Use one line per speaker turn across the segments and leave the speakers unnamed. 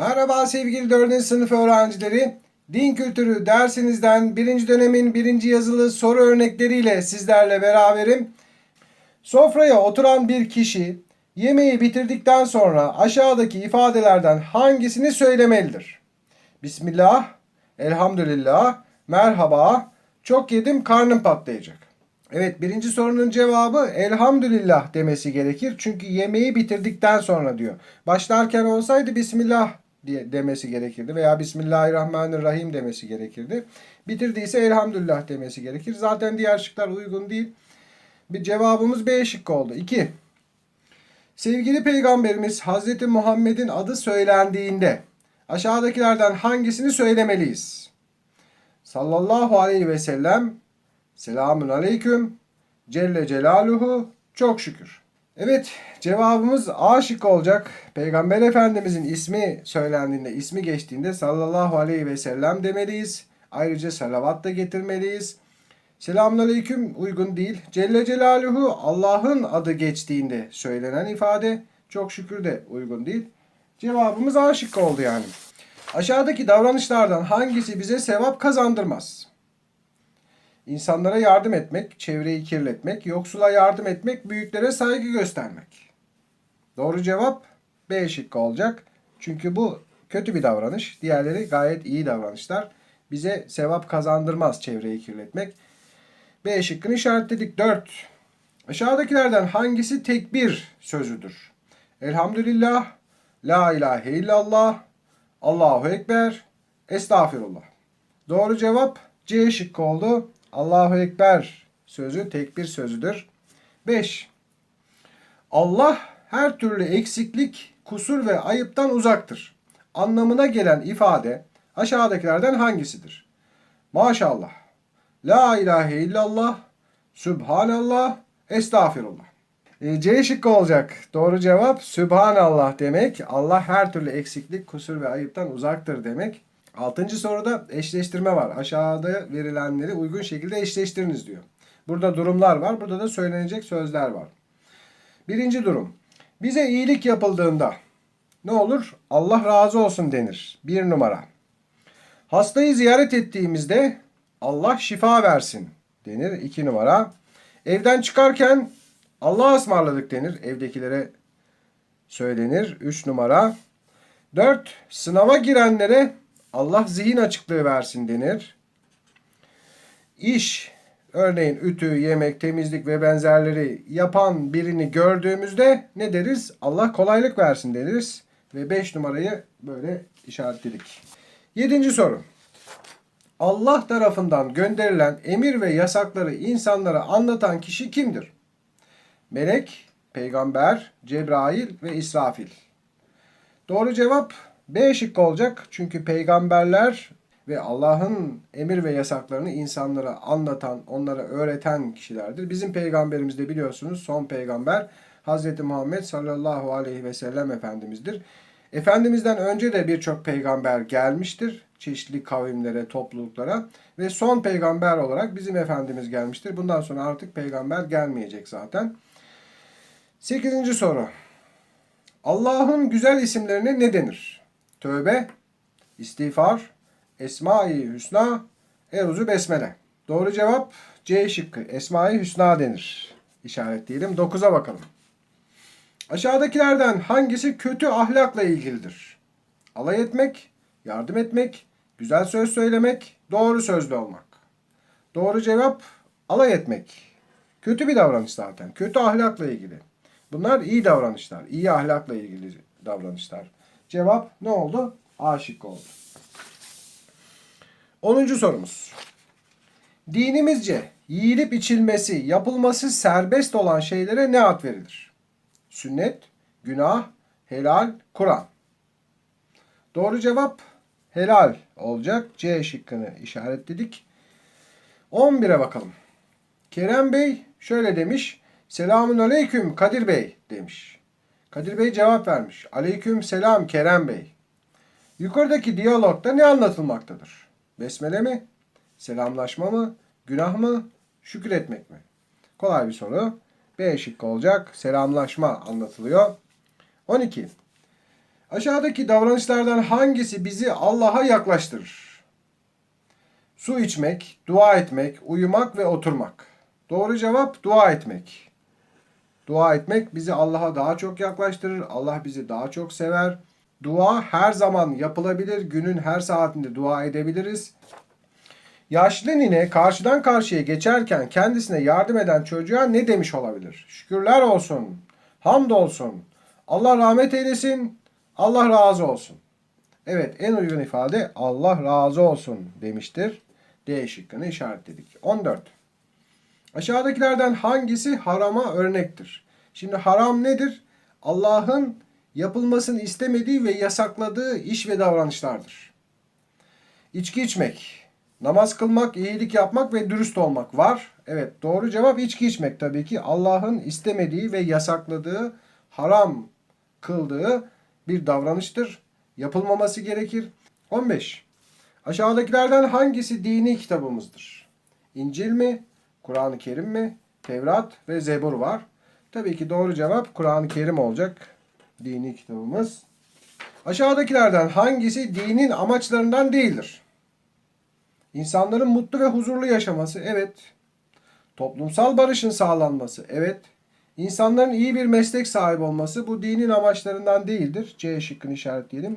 Merhaba sevgili 4. sınıf öğrencileri. Din kültürü dersinizden birinci dönemin birinci yazılı soru örnekleriyle sizlerle beraberim. Sofraya oturan bir kişi yemeği bitirdikten sonra aşağıdaki ifadelerden hangisini söylemelidir? Bismillah, elhamdülillah, merhaba, çok yedim karnım patlayacak. Evet birinci sorunun cevabı elhamdülillah demesi gerekir. Çünkü yemeği bitirdikten sonra diyor. Başlarken olsaydı Bismillah diye demesi gerekirdi veya Bismillahirrahmanirrahim demesi gerekirdi. Bitirdiyse elhamdülillah demesi gerekir. Zaten diğer şıklar uygun değil. Bir cevabımız B şıkkı oldu. 2. Sevgili Peygamberimiz Hazreti Muhammed'in adı söylendiğinde aşağıdakilerden hangisini söylemeliyiz? Sallallahu aleyhi ve sellem Selamun aleyküm Celle Celaluhu çok şükür. Evet cevabımız A şıkkı olacak. Peygamber Efendimizin ismi söylendiğinde, ismi geçtiğinde sallallahu aleyhi ve sellem demeliyiz. Ayrıca salavat da getirmeliyiz. Selamun aleyküm uygun değil. Celle Celaluhu Allah'ın adı geçtiğinde söylenen ifade çok şükür de uygun değil. Cevabımız A şıkkı oldu yani. Aşağıdaki davranışlardan hangisi bize sevap kazandırmaz? İnsanlara yardım etmek, çevreyi kirletmek, yoksula yardım etmek, büyüklere saygı göstermek. Doğru cevap B şıkkı olacak. Çünkü bu kötü bir davranış. Diğerleri gayet iyi davranışlar. Bize sevap kazandırmaz çevreyi kirletmek. B şıkkını işaretledik. 4. Aşağıdakilerden hangisi tekbir sözüdür? Elhamdülillah, La ilahe illallah, Allahu Ekber, Estağfirullah. Doğru cevap C şıkkı oldu. Allahu Ekber sözü tekbir sözüdür. 5. Allah her türlü eksiklik, kusur ve ayıptan uzaktır. Anlamına gelen ifade aşağıdakilerden hangisidir? Maşallah. La ilahe illallah. Sübhanallah. Estağfirullah. E, C şıkkı olacak. Doğru cevap Sübhanallah demek. Allah her türlü eksiklik, kusur ve ayıptan uzaktır demek. Altıncı soruda eşleştirme var. Aşağıda verilenleri uygun şekilde eşleştiriniz diyor. Burada durumlar var. Burada da söylenecek sözler var. Birinci durum. Bize iyilik yapıldığında ne olur? Allah razı olsun denir. Bir numara. Hastayı ziyaret ettiğimizde Allah şifa versin denir. İki numara. Evden çıkarken Allah'a ısmarladık denir. Evdekilere söylenir. Üç numara. Dört. Sınava girenlere Allah zihin açıklığı versin denir. İş, örneğin ütü, yemek, temizlik ve benzerleri yapan birini gördüğümüzde ne deriz? Allah kolaylık versin deriz. Ve 5 numarayı böyle işaretledik. Yedinci soru. Allah tarafından gönderilen emir ve yasakları insanlara anlatan kişi kimdir? Melek, peygamber, Cebrail ve İsrafil. Doğru cevap B şıkkı olacak. Çünkü peygamberler ve Allah'ın emir ve yasaklarını insanlara anlatan, onlara öğreten kişilerdir. Bizim peygamberimiz de biliyorsunuz son peygamber Hz. Muhammed sallallahu aleyhi ve sellem Efendimiz'dir. Efendimiz'den önce de birçok peygamber gelmiştir. Çeşitli kavimlere, topluluklara ve son peygamber olarak bizim Efendimiz gelmiştir. Bundan sonra artık peygamber gelmeyecek zaten. Sekizinci soru. Allah'ın güzel isimlerine ne denir? Tövbe, istiğfar, Esma-i Hüsna, Eruzu Besmele. Doğru cevap C şıkkı. Esma-i Hüsna denir. İşaretleyelim. 9'a bakalım. Aşağıdakilerden hangisi kötü ahlakla ilgilidir? Alay etmek, yardım etmek, güzel söz söylemek, doğru sözlü olmak. Doğru cevap alay etmek. Kötü bir davranış zaten. Kötü ahlakla ilgili. Bunlar iyi davranışlar. iyi ahlakla ilgili davranışlar. Cevap ne oldu? A şıkkı oldu. 10. sorumuz. Dinimizce yiyilip içilmesi, yapılması serbest olan şeylere ne ad verilir? Sünnet, günah, helal, Kur'an. Doğru cevap helal olacak. C şıkkını işaretledik. 11'e bakalım. Kerem Bey şöyle demiş. Selamun aleyküm Kadir Bey demiş. Kadir Bey cevap vermiş. Aleyküm selam Kerem Bey. Yukarıdaki diyalogda ne anlatılmaktadır? Besmele mi? Selamlaşma mı? Günah mı? Şükür etmek mi? Kolay bir soru. B şıkkı olacak. Selamlaşma anlatılıyor. 12. Aşağıdaki davranışlardan hangisi bizi Allah'a yaklaştırır? Su içmek, dua etmek, uyumak ve oturmak. Doğru cevap dua etmek. Dua etmek bizi Allah'a daha çok yaklaştırır. Allah bizi daha çok sever. Dua her zaman yapılabilir. Günün her saatinde dua edebiliriz. Yaşlı nine karşıdan karşıya geçerken kendisine yardım eden çocuğa ne demiş olabilir? Şükürler olsun, hamd olsun, Allah rahmet eylesin, Allah razı olsun. Evet en uygun ifade Allah razı olsun demiştir. D şıkkını işaretledik. 14. Aşağıdakilerden hangisi harama örnektir? Şimdi haram nedir? Allah'ın yapılmasını istemediği ve yasakladığı iş ve davranışlardır. İçki içmek, namaz kılmak, iyilik yapmak ve dürüst olmak var. Evet doğru cevap içki içmek tabii ki Allah'ın istemediği ve yasakladığı, haram kıldığı bir davranıştır. Yapılmaması gerekir. 15. Aşağıdakilerden hangisi dini kitabımızdır? İncil mi, Kur'an-ı Kerim mi, Tevrat ve Zebur var. Tabii ki doğru cevap Kur'an-ı Kerim olacak. Dini kitabımız. Aşağıdakilerden hangisi dinin amaçlarından değildir? İnsanların mutlu ve huzurlu yaşaması, evet. Toplumsal barışın sağlanması, evet. İnsanların iyi bir meslek sahibi olması bu dinin amaçlarından değildir. C şıkkını işaretleyelim.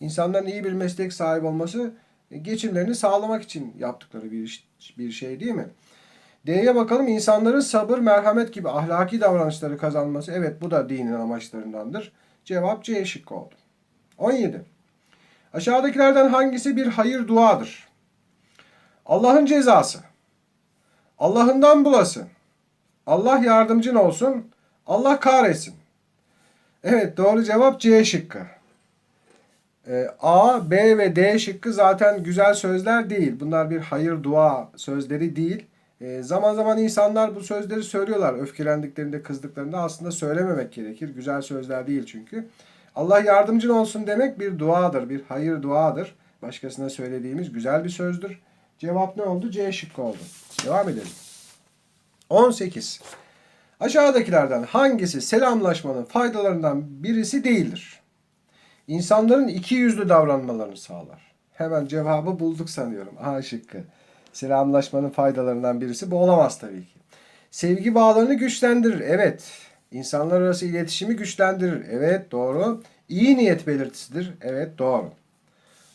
İnsanların iyi bir meslek sahibi olması e, geçimlerini sağlamak için yaptıkları bir, bir şey değil mi? D'ye bakalım insanların sabır, merhamet gibi ahlaki davranışları kazanması. Evet bu da dinin amaçlarındandır. Cevap C şıkkı oldu. 17. Aşağıdakilerden hangisi bir hayır duadır? Allah'ın cezası. Allah'ından bulasın. Allah yardımcın olsun. Allah kahretsin. Evet doğru cevap C şıkkı. Ee, A, B ve D şıkkı zaten güzel sözler değil. Bunlar bir hayır dua sözleri değil. Ee, zaman zaman insanlar bu sözleri söylüyorlar. Öfkelendiklerinde, kızdıklarında aslında söylememek gerekir. Güzel sözler değil çünkü. Allah yardımcın olsun demek bir duadır, bir hayır duadır. Başkasına söylediğimiz güzel bir sözdür. Cevap ne oldu? C şıkkı oldu. Devam edelim. 18. Aşağıdakilerden hangisi selamlaşmanın faydalarından birisi değildir? İnsanların iki yüzlü davranmalarını sağlar. Hemen cevabı bulduk sanıyorum. A şıkkı. Selamlaşmanın faydalarından birisi bu olamaz tabii ki. Sevgi bağlarını güçlendirir. Evet. İnsanlar arası iletişimi güçlendirir. Evet doğru. İyi niyet belirtisidir. Evet doğru.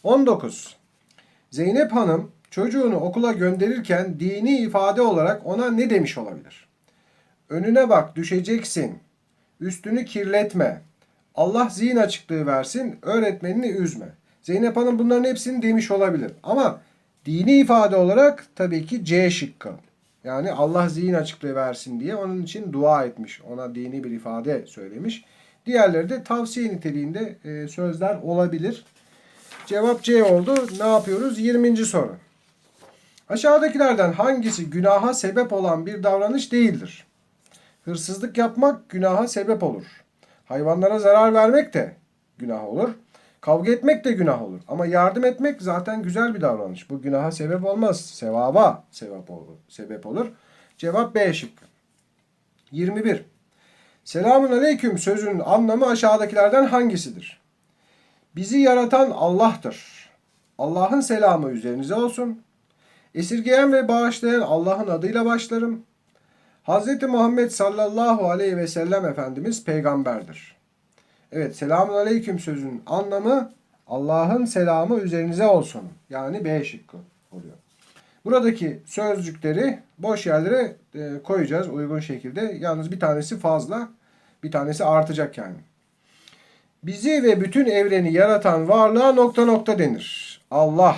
19. Zeynep Hanım çocuğunu okula gönderirken dini ifade olarak ona ne demiş olabilir? Önüne bak düşeceksin. Üstünü kirletme. Allah zihin açıklığı versin. Öğretmenini üzme. Zeynep Hanım bunların hepsini demiş olabilir. Ama dini ifade olarak tabii ki C şıkkı. Yani Allah zihin açıklığı versin diye onun için dua etmiş. Ona dini bir ifade söylemiş. Diğerleri de tavsiye niteliğinde e, sözler olabilir. Cevap C oldu. Ne yapıyoruz? 20. soru. Aşağıdakilerden hangisi günaha sebep olan bir davranış değildir? Hırsızlık yapmak günaha sebep olur. Hayvanlara zarar vermek de günah olur. Kavga etmek de günah olur. Ama yardım etmek zaten güzel bir davranış. Bu günaha sebep olmaz. Sevaba sebep olur. Sebep olur. Cevap B şıkkı. 21. Selamun aleyküm sözünün anlamı aşağıdakilerden hangisidir? Bizi yaratan Allah'tır. Allah'ın selamı üzerinize olsun. Esirgeyen ve bağışlayan Allah'ın adıyla başlarım. Hz. Muhammed sallallahu aleyhi ve sellem Efendimiz peygamberdir. Evet selamun aleyküm sözünün anlamı Allah'ın selamı üzerinize olsun. Yani B şıkkı oluyor. Buradaki sözcükleri boş yerlere e, koyacağız uygun şekilde. Yalnız bir tanesi fazla, bir tanesi artacak yani. Bizi ve bütün evreni yaratan varlığa nokta nokta denir. Allah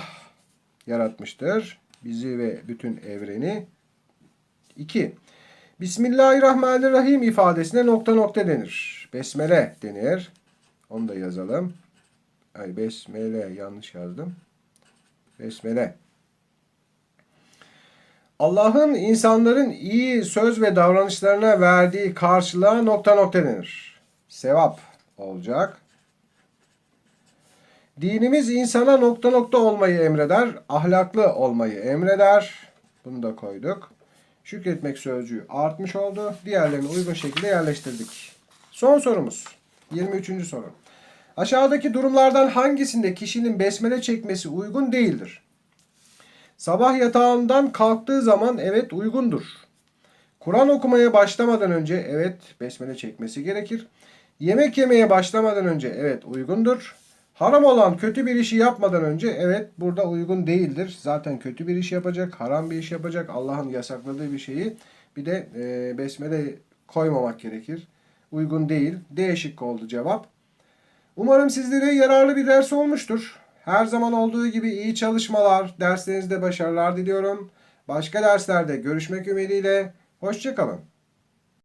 yaratmıştır. Bizi ve bütün evreni. 2. Bismillahirrahmanirrahim ifadesine nokta nokta denir. Besmele denir. Onu da yazalım. Ay besmele yanlış yazdım. Besmele. Allah'ın insanların iyi söz ve davranışlarına verdiği karşılığa nokta nokta denir. Sevap olacak. Dinimiz insana nokta nokta olmayı emreder, ahlaklı olmayı emreder. Bunu da koyduk. Şükretmek sözcüğü artmış oldu. Diğerlerini uygun şekilde yerleştirdik. Son sorumuz. 23. soru. Aşağıdaki durumlardan hangisinde kişinin besmele çekmesi uygun değildir? Sabah yatağından kalktığı zaman evet uygundur. Kur'an okumaya başlamadan önce evet besmele çekmesi gerekir. Yemek yemeye başlamadan önce evet uygundur. Haram olan kötü bir işi yapmadan önce evet burada uygun değildir. Zaten kötü bir iş yapacak, haram bir iş yapacak. Allah'ın yasakladığı bir şeyi bir de e, besmele koymamak gerekir. Uygun değil. D şıkkı oldu cevap. Umarım sizlere yararlı bir ders olmuştur. Her zaman olduğu gibi iyi çalışmalar, derslerinizde başarılar diliyorum. Başka derslerde görüşmek ümidiyle. Hoşçakalın.